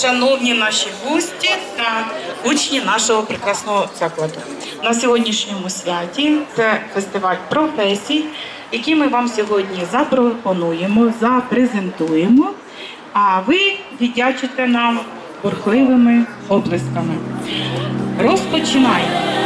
шановні наші гості та учні нашого прекрасного закладу. На сьогоднішньому святі це фестиваль професій, який ми вам сьогодні запропонуємо, запрезентуємо, а ви віддячите нам бурхливими оплесками. Розпочинаємо.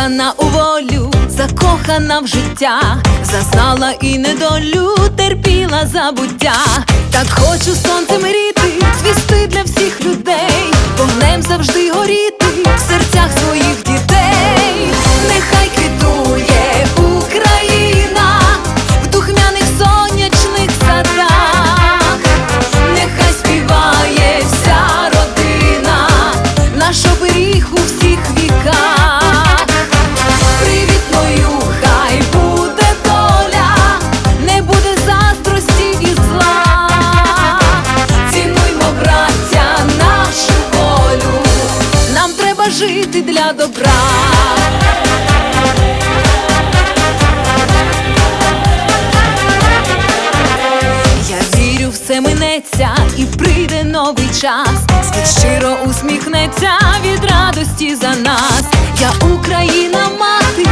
Закохана у волю, закохана в життя, зазнала і недолю, терпіла забуття. Так хочу сонцем мріти, звісти для всіх людей, вогнем для добра. Я вірю, все минеться і прийде новий час. Світ щиро усміхнеться від радості за нас. Я Україна, мати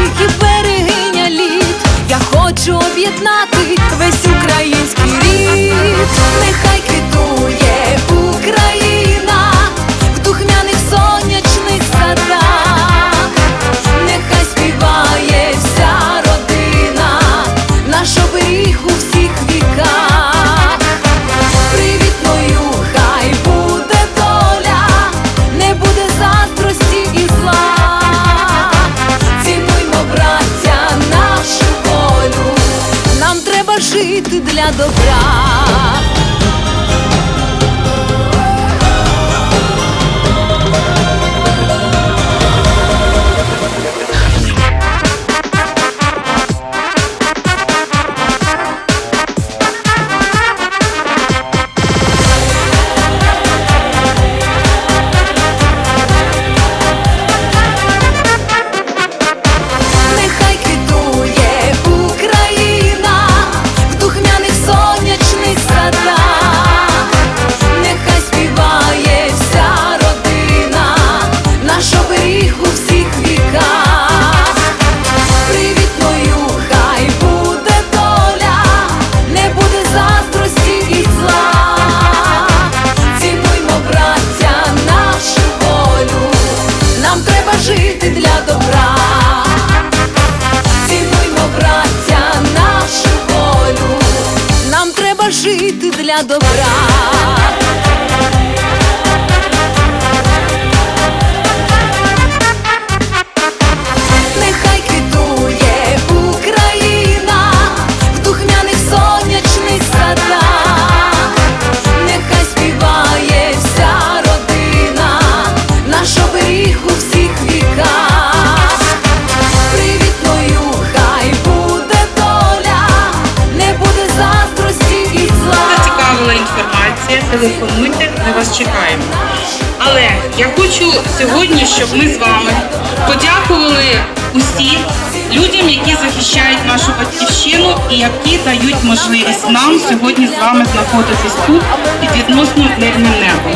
жити для добра. Для добра. Телефонуйте, ми вас чекаємо. Але я хочу сьогодні, щоб ми з вами подякували усім людям, які захищають нашу батьківщину і які дають можливість нам сьогодні з вами знаходитись тут під відносно мирним небом.